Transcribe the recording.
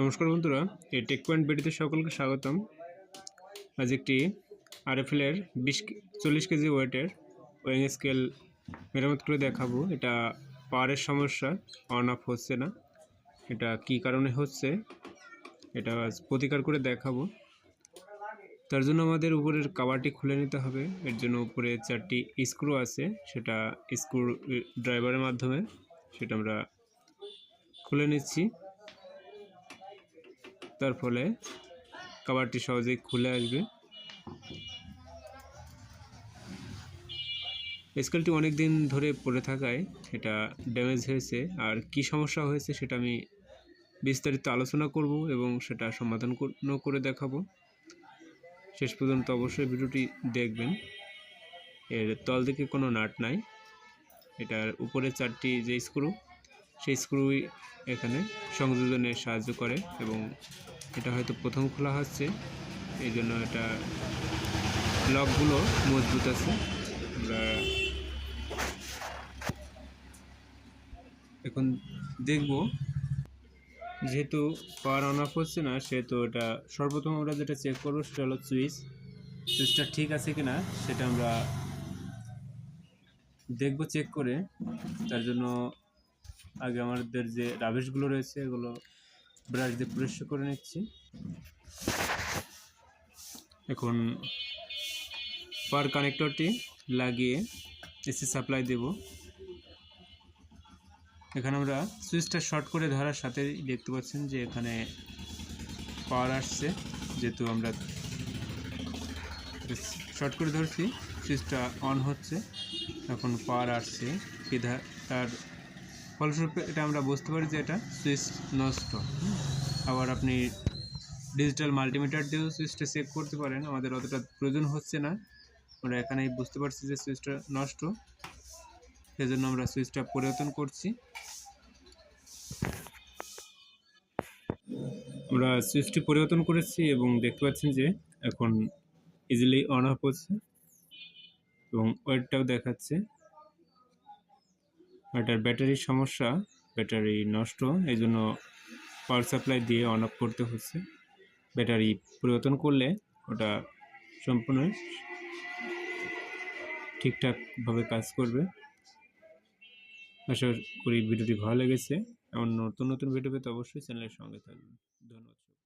নমস্কার বন্ধুরা, এই টেক পয়েন্ট বিডিতে সকলকে স্বাগতম। আজ একটি আরএফএলের বিশ চল্লিশ কেজি ওয়েটের ওয়েং স্কেল মেরামত করে দেখাবো। এটা পাওয়ারের সমস্যা অন অফ হচ্ছে না। এটা কি কারণে হচ্ছে, এটা প্রতিকার করে দেখাবো। তার জন্য আমাদের উপরের কাভারটি খুলে নিতে হবে। এর জন্য উপরে চারটি স্ক্রু আছে, সেটা স্ক্রু ড্রাইভারের মাধ্যমে, সেটা আমরা খুলে নিচ্ছি। তার ফলে কাভারটি সহজেই খুলে আসবে। স্কেলটি অনেক দিন ধরে পড়ে থাকায় এটা ড্যামেজ হয়েছে। আর কি সমস্যা হয়েছে সেটা আমি বিস্তারিত আলোচনা করব এবং সেটা সমাধান কর- দেখাবো। শেষ পর্যন্ত অবশ্যই ভিডিওটি দেখবেন। এর তল দিকে কোনো নাট নাই। এটার উপরে চারটি যে স্ক্রু সেই স্ক্রুই এখানে সংযোজনে সাহায্য করে এবং এটা হয়তো প্রথম খোলা হচ্ছে। এই জন্য এটা লকগুলো মজবুত আছে। আমরা এখন দেখব। যেহেতু পাওয়ার অন অফ হচ্ছে না, সেহেতু এটা সর্বপ্রথম আমরা যেটা চেক করব সেটা হলো সুইচ সুইচটা ঠিক আছে কি না সেটা আমরা দেখব চেক করে। তার জন্য আগে আমাদের যে রাবিশগুলো রয়েছে, এগুলো ব্রাশ দিয়ে পরিষ্কার করে নিচ্ছি। এখন পার কানেক্টরটি লাগিয়ে এসি সাপ্লাই দেব। এখানে আমরা সুইচটা শর্ট করে ধরার সাথে দেখতে পাচ্ছেন যে এখানে পাওয়ার আসছে। যেহেতু আমরা শর্ট করে ধরছি, সুইচটা অন হচ্ছে। এখন পাওয়ার আসছে। তার ফলস্বরূপ এটা আমরা বুঝতে পারি যে এটা সুইচ নষ্ট। আবার আপনি ডিজিটাল মাল্টিমিটার দিয়েও সুইচটা চেক করতে পারেন, আমাদের অতটা প্রয়োজন হচ্ছে না। আমরা এখানেই বুঝতে পারছি যে সুইচটা নষ্ট। সেজন্য আমরা সুইচটা পরিবর্তন করছি। আমরা সুইচটি পরিবর্তন করেছি এবং দেখতে পাচ্ছেন যে এখন ইজিলি অন অফ হচ্ছে এবং ওয়েটটাও দেখাচ্ছে। এটার ব্যাটারির সমস্যা, ব্যাটারি নষ্ট এই জন্য পাওয়ার সাপ্লাই দিয়ে অন অফ করতে হচ্ছে। ব্যাটারি পরিবর্তন করলে ওটা সম্পূর্ণ ঠিকঠাকভাবে কাজ করবে। আশা করি ভিডিওটি ভালো লেগেছে। এমন নতুন নতুন ভিডিও পেতে অবশ্যই চ্যানেলের সঙ্গে থাকবেন। ধন্যবাদ।